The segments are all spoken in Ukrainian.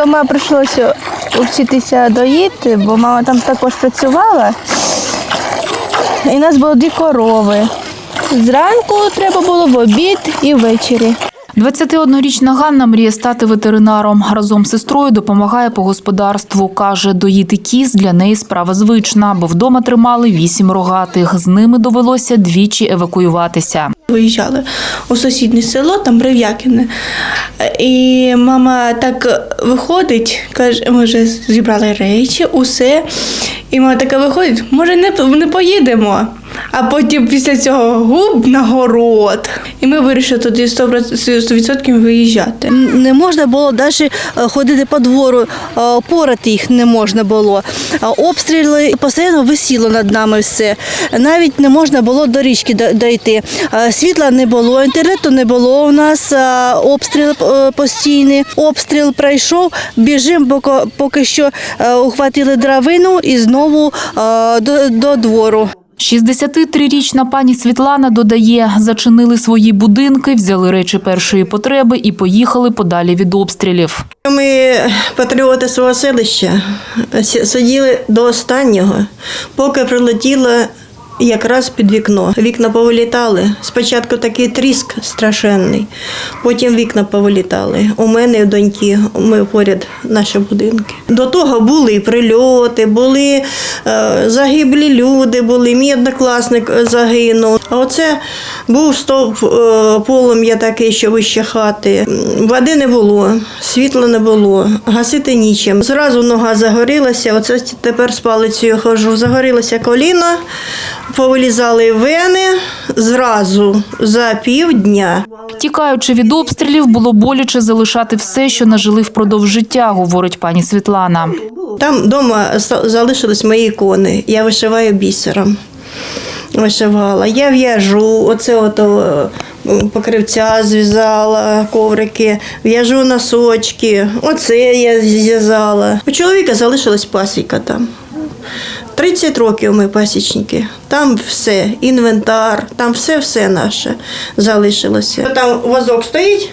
вдома прийшлося вчитися доїти, бо мама там також працювала. І у нас було дві корови. Зранку треба було в обід і ввечері. 21-річна Ганна мріє стати ветеринаром. Разом з сестрою допомагає по господарству. Каже, доїти кіз для неї справа звична, бо вдома тримали вісім рогатих. З ними довелося двічі евакуюватися. Виїжджали у сусіднє село, там Брев'якине. І мама так виходить, каже, ми вже зібрали речі, усе. І мама така виходить, може, не, не поїдемо. А потім після цього губ на город. І ми вирішили тоді 100%, 100% виїжджати. Не можна було навіть ходити по двору, е, порати їх не можна було. Обстріли постійно висіло над нами все. Навіть не можна було до річки. Е, Світла не було, інтернету не було. У нас е, обстріл е, постійний. Обстріл пройшов, біжимо, поки, що е, ухватили дравину і знову е, до двору. 63-річна пані Світлана додає, зачинили свої будинки, взяли речі першої потреби і поїхали подалі від обстрілів. Ми, патріоти свого селища, сиділи до останнього, поки прилетіло якраз під вікно. Вікна повилітали. Спочатку такий тріск страшенний, потім вікна повилітали. У мене і в доньки, ми поряд наші будинки. До того були прильоти, були е, загиблі люди, були. Мій однокласник загинув. А оце був стовп е, полум'я такий, що вище хати. Води не було, світла не було, гасити нічим. Зразу нога загорілася, оце тепер з палицею хожу. Загорілося коліно, повилізали вени зразу за півдня. Тікаючи від обстрілів, було боляче залишати все, що нажили впродовж життя, говорить пані Світлана. Там вдома залишились мої ікони. Я вишиваю бісером. Вишивала. Я в'яжу, оце ото е, покривця зв'язала, коврики, в'яжу носочки, оце я зв'язала. У чоловіка залишилась пасіка там. 30 років ми пасічники. Там все, інвентар, там все-все наше залишилося. Там возок стоїть,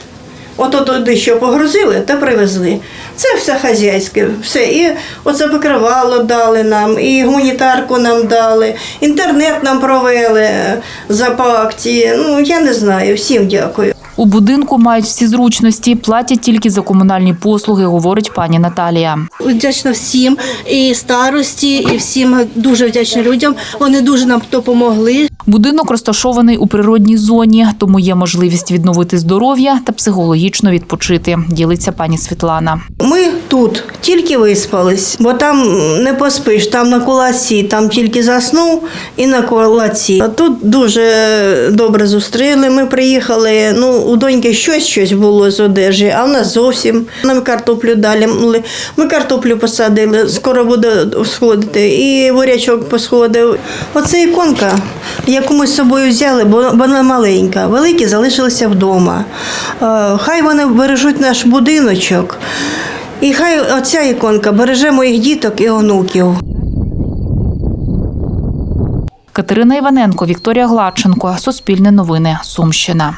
ото туди що погрузили та привезли. Це все хазяйське, все. І оце покривало дали нам, і гуманітарку нам дали, інтернет нам провели за по акції. Ну я не знаю, всім дякую. У будинку мають всі зручності, платять тільки за комунальні послуги, говорить пані Наталія. Вдячна всім і старості, і всім дуже вдячна людям. Вони дуже нам допомогли. Будинок розташований у природній зоні, тому є можливість відновити здоров'я та психологічно відпочити. Ділиться пані Світлана. Ми тут тільки виспались, бо там не поспиш, там на кулаці, там тільки заснув і на кулаці. А тут дуже добре зустріли. Ми приїхали. Ну, у доньки щось щось було з одежі, а в нас зовсім. Нам картоплю далі. Ми картоплю посадили, скоро буде сходити. І бурячок посходив. Оце іконка, яку ми з собою взяли, бо вона маленька. Великі залишилися вдома. Е, Хай вони бережуть наш будиночок. І хай оця іконка береже моїх діток і онуків. Катерина Іваненко, Вікторія Гладченко, Суспільне новини, Сумщина.